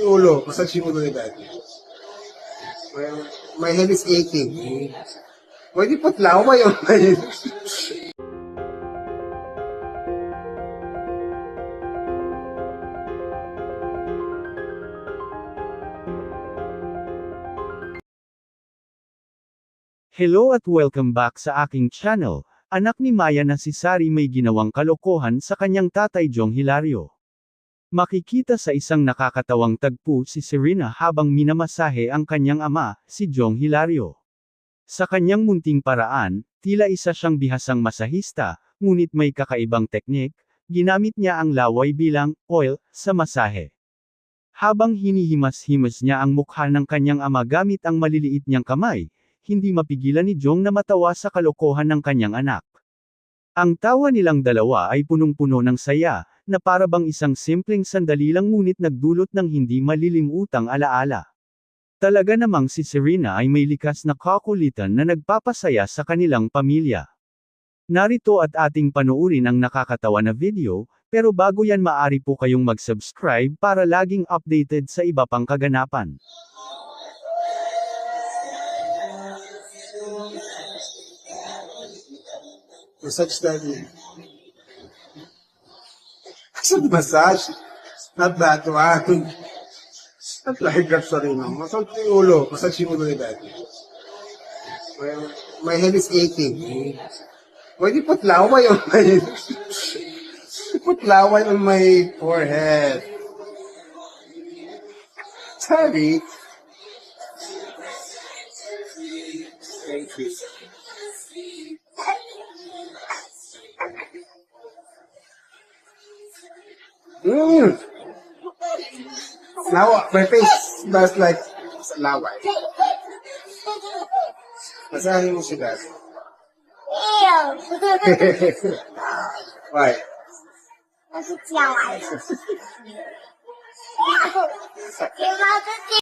yung ulo. Massage yung ulo ni daddy. My, my head is aching. Pwede putlaw ba yung head? Hello at welcome back sa aking channel. Anak ni Maya na si Sari may ginawang kalokohan sa kanyang tatay Jong Hilario. Makikita sa isang nakakatawang tagpo si Serena habang minamasahe ang kanyang ama, si Jong Hilario. Sa kanyang munting paraan, tila isa siyang bihasang masahista, ngunit may kakaibang teknik, ginamit niya ang laway bilang oil sa masahe. Habang hinihimas-himas niya ang mukha ng kanyang ama gamit ang maliliit niyang kamay, hindi mapigilan ni Jong na matawa sa kalokohan ng kanyang anak. Ang tawa nilang dalawa ay punong-puno ng saya, na para bang isang simpleng sandali lang ngunit nagdulot ng hindi malilimutang alaala. Talaga namang si Serena ay may likas na kakulitan na nagpapasaya sa kanilang pamilya. Narito at ating panoorin ang nakakatawa na video, pero bago yan maari po kayong mag-subscribe para laging updated sa iba pang kaganapan. Massage daddy. Massage massage. Not that one. Not like that, sorry no. Massage yung ulo. Massage yung ulo ni daddy. My, my head is aching. Pwede putlaw ba yung head? Putlaw on my forehead. Sorry. Thank you. Mm. Now my face smells like laway. Masahin mo si Dad. Ew! Why? Kasi siya laway.